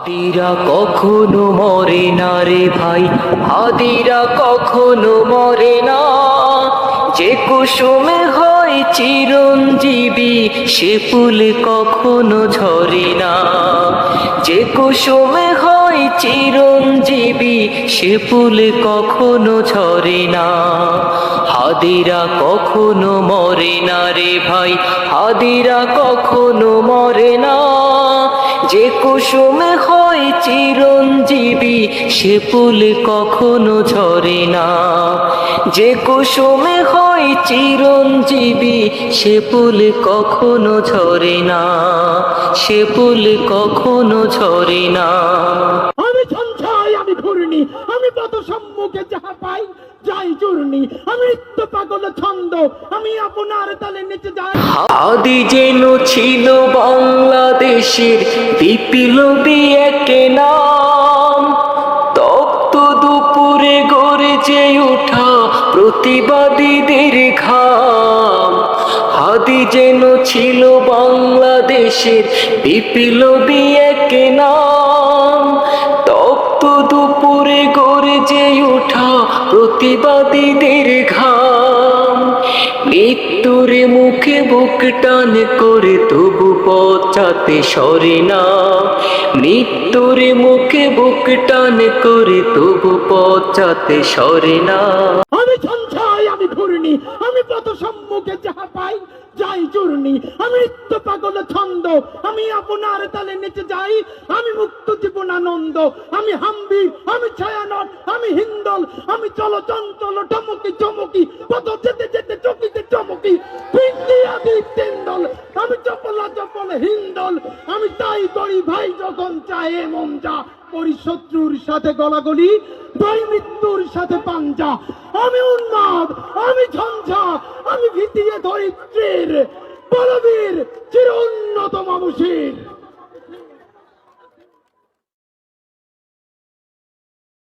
হাদিরা কখনো মরে না রে ভাই, হাদিরা কখনো মরে না। যে কুসুমে হয় চিরঞ্জীবী, সে ফুল কখনো ঝরে না। যে কুসুমে হয় চিরঞ্জীবী, সে ফুল কখনো ঝরে না। হাদিরা কখনো মরে না রে ভাই, হাদিরা কখনো মরে না। যে কুসুমে হয় চিরঞ্জীবী সে ফুল কখনো ঝরে না। যে কুসুমে হয় চিরঞ্জীবী সে ফুল কখনো ঝরে না। সে ফুল কখনো ঝরে না। আমি সঞ্চয় আমি ঘূর্ণি আমি পথ সম্মুখে যাহা পাই যাই চূর্ণি। আমি নিত্য পাগল ছন্দ আমি আপনার তালে নিচে যাই। আদি যেন ছিল বাংলাদেশের বিপ্লবী এক নাম। তপ্ত দুপুরে গড়ে যে ওঠা প্রতিবাদীদের ঘাম। আদি যেন ছিল বাংলাদেশের বিপ্লবী এক নাম। তপ্ত দুপুরে গড়ে যে ওঠা প্রতিবাদীদের ঘাম। মৃত্যুর মুখে বুক টান করে তবু পচাতে সরে না। মৃত্যুর মুখে বুক টান করে তবু পচাতে সরে না। আমি সঞ্চয়, আমি ঘূর্ণি, আমি পথ সম্মুখে যাহা পাই, যাই চূর্ণি। আমি নিত্য পাগল ছন্দ, আমি আপনার তালে নিচে যাই। আমি মুক্ত জীবন আনন্দ আমি হাম্বি, আমি ছায়ানট, আমি হিন্দল, আমি চল চঞ্চল টমকি চমকি, পথ যেতে যেতে চপলা হিন্দল, আমি তাই করি ভাই, যখন চায় মন যা করি শত্রুর সাথে গলাগলি, ভাই মৃত্যুর সাথে পাঞ্জা। আমি উন্মাদ, আমি ঝঞ্ঝা, আমি ভিতিয়ে ধরিত্রীর। বলবীর, চির উন্নত মামুষীর